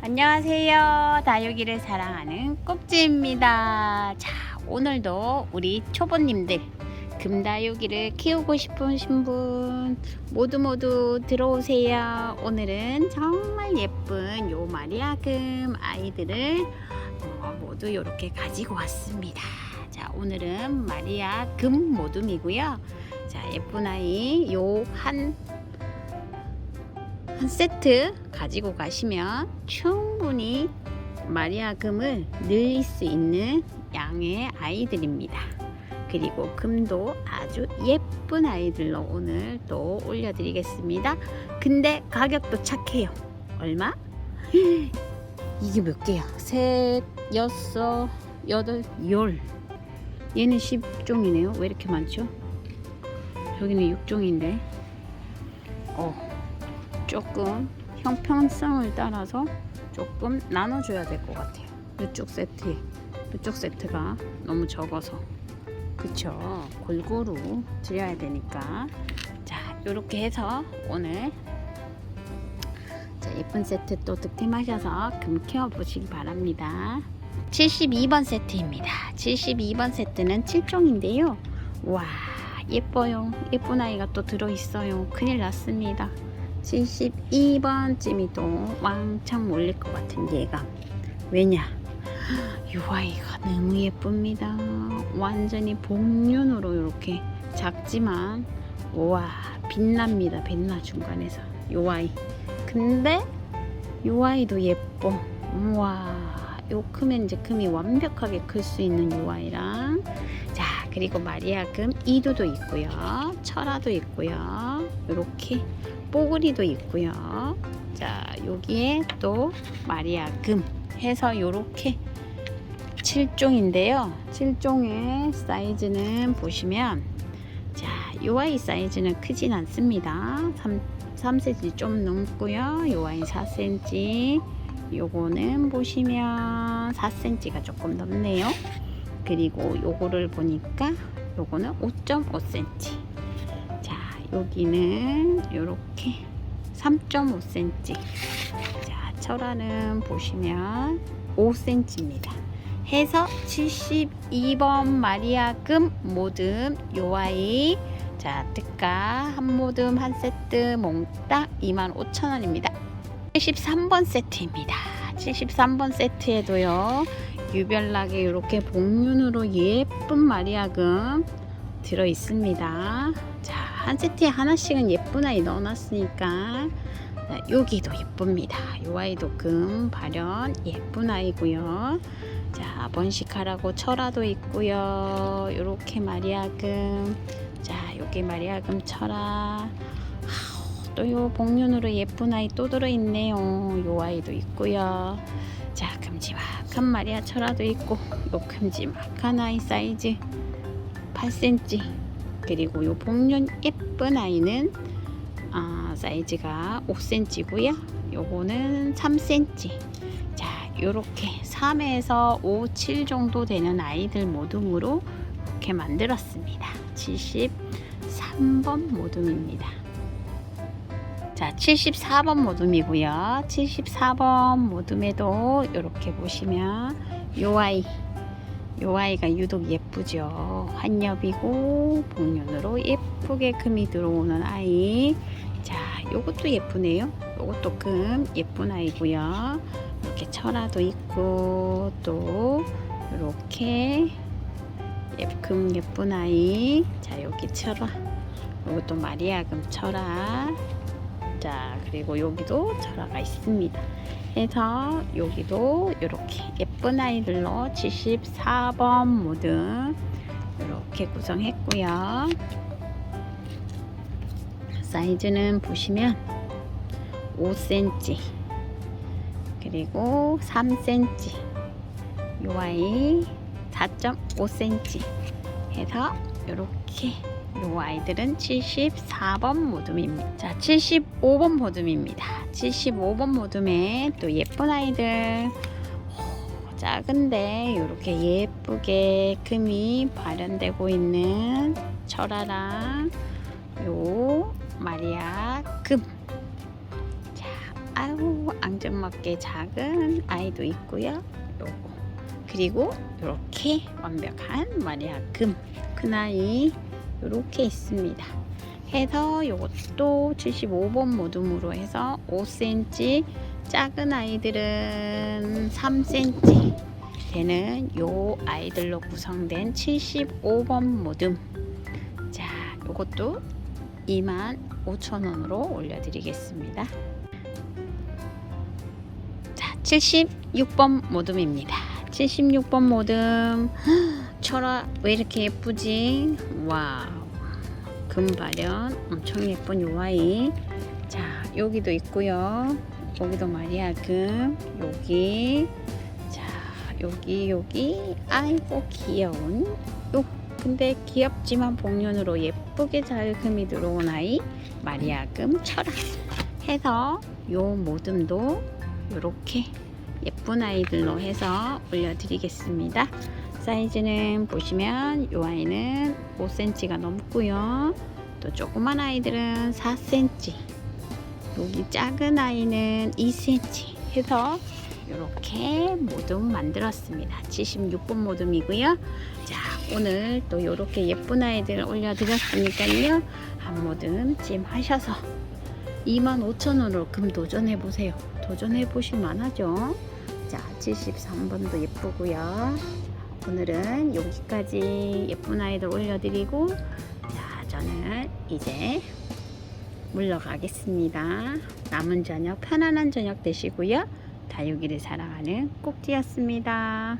안녕하세요. 다육이를 사랑하는 꼭지입니다. 자, 오늘도 우리 초보님들 금다육이를 키우고 싶으신 분 모두 모두 들어오세요. 오늘은 정말 예쁜 요 마리아금 아이들을 어, 모두 이렇게 가지고 왔습니다. 자, 오늘은 마리아금 모둠이고요. 자, 예쁜 아이 요 한 한 세트 가지고 가시면 충분히 마리아금을 늘릴 수 있는 양의 아이들입니다. 그리고 금도 아주 예쁜 아이들로 오늘 또 올려드리겠습니다. 근데 가격도 착해요. 얼마? 이게 몇 개야? 셋, 여섯, 여덟, 열. 얘는 10종이네요. 왜 이렇게 많죠? 여기는 6종인데. 어. 조금 형평성을 따라서 조금 나눠줘야 될 것 같아요. 이쪽 세트, 이쪽 세트가 너무 적어서 그쵸? 골고루 드려야 되니까 자 이렇게 해서 오늘 자, 예쁜 세트 또 득템하셔서 금 키워보시기 바랍니다. 72번 세트입니다. 72번 세트는 7종인데요. 와 예뻐요. 예쁜 아이가 또 들어있어요. 큰일 났습니다. 72번쯤이 또 왕창 몰릴 것 같은 얘가 왜냐? 이 아이가 너무 예쁩니다. 완전히 복륜으로 이렇게 작지만 와 빛납니다 빛나 중간에서. 이 아이. 근데 이 아이도 예뻐. 와요 크면 이제 금이 완벽하게 클 수 있는 이 아이랑. 자 그리고 마리아금 이두도 있고요. 철화도 있고요. 이렇게 뽀글이도 있고요. 자, 여기에 또 마리아금 해서 요렇게 7종인데요. 7종의 사이즈는 보시면 자, 요 아이 사이즈는 크진 않습니다. 3, 3cm 좀 넘고요. 요 아이 4cm. 요거는 보시면 4cm가 조금 넘네요. 그리고 요거를 보니까 요거는 5.5cm. 여기는 이렇게 3.5cm 자 철화는 보시면 5cm입니다. 해서 72번 마리아금 모듬 요 아이. 자 특가 한 모듬 한 세트 몽딱 25,000원입니다. 73번 세트입니다. 73번 세트에도요 유별나게 이렇게 복륜으로 예쁜 마리아금 들어 있습니다. 자 한 세트에 하나씩은 예쁜 아이 넣어놨으니까 여기도 예쁩니다. 요 아이도 금 발현 예쁜 아이고요. 자 번식하라고 철화도 있고요. 요렇게 마리아금 자 요게 마리아금 철화 또요 복륜으로 예쁜 아이 또 들어있네요. 요 아이도 있고요. 자 큼지막한 마리아 철화도 있고 요 큼지막한 아이 사이즈 8cm 그리고 요 복륜 예쁜 아이는 아, 사이즈가 5cm고요. 요거는 3cm. 자, 요렇게 3에서 5, 7 정도 되는 아이들 모둠으로 이렇게 만들었습니다. 73번 모둠입니다. 자, 74번 모둠이고요. 74번 모둠에도 이렇게 보시면 요 아이 요 아이가 유독 예쁘죠. 한엽이고 복륜으로 예쁘게 금이 들어오는 아이. 자, 요것도 예쁘네요. 요것도 금 예쁜 아이고요. 이렇게 철화도 있고 또 이렇게 금 예쁜 아이. 자, 여기 철화. 요것도 마리아금 철화. 자, 그리고 여기도 철화가 있습니다. 해서 여기도 이렇게 예쁜 아이들로 74번 모드 이렇게 구성했고요. 사이즈는 보시면 5cm 그리고 3cm 요 아이 4.5cm 해서 이렇게 요 아이들은 74번 모둠입니다. 자, 75번 모둠입니다. 75번 모둠에 또 예쁜 아이들 오, 작은데 이렇게 예쁘게 금이 발현되고 있는 철화랑 요 마리아 금. 자, 아유 앙증맞게 작은 아이도 있고요. 요거 그리고 이렇게 완벽한 마리아 금 큰 아이 이렇게 있습니다. 해서 요것도 75번 모둠으로 해서 5cm 작은 아이들은 3cm 되는 요 아이들로 구성된 75번 모둠. 자 요것도 25,000원으로 올려드리겠습니다. 자 76번 모둠입니다. 76번 모둠 철화 왜 이렇게 예쁘지? 와우. 금발현 엄청 예쁜 요 아이. 자 여기도 있고요. 여기도 마리아 금 여기. 자 여기 여기. 아이고 귀여운. 요 근데 귀엽지만 복륜으로 예쁘게 잘 금이 들어온 아이 마리아 금 철학. 해서 요 모듬도 요렇게 예쁜 아이들로 해서 올려드리겠습니다 사이즈는 보시면 요 아이는 5cm가 넘고요. 또 조그만 아이들은 4cm 여기 작은 아이는 2cm 해서 이렇게 모둠 만들었습니다. 76번 모둠이고요. 자 오늘 또 이렇게 예쁜 아이들 올려드렸으니까요. 한 모둠 찜 하셔서 25,000원으로 금 도전해 보세요. 도전해 보실 만하죠? 자 73번도 예쁘고요 오늘은 여기까지 예쁜 아이들 올려드리고 자 저는 이제 물러가겠습니다. 남은 저녁 편안한 저녁 되시고요. 다육이를 사랑하는 꼭지였습니다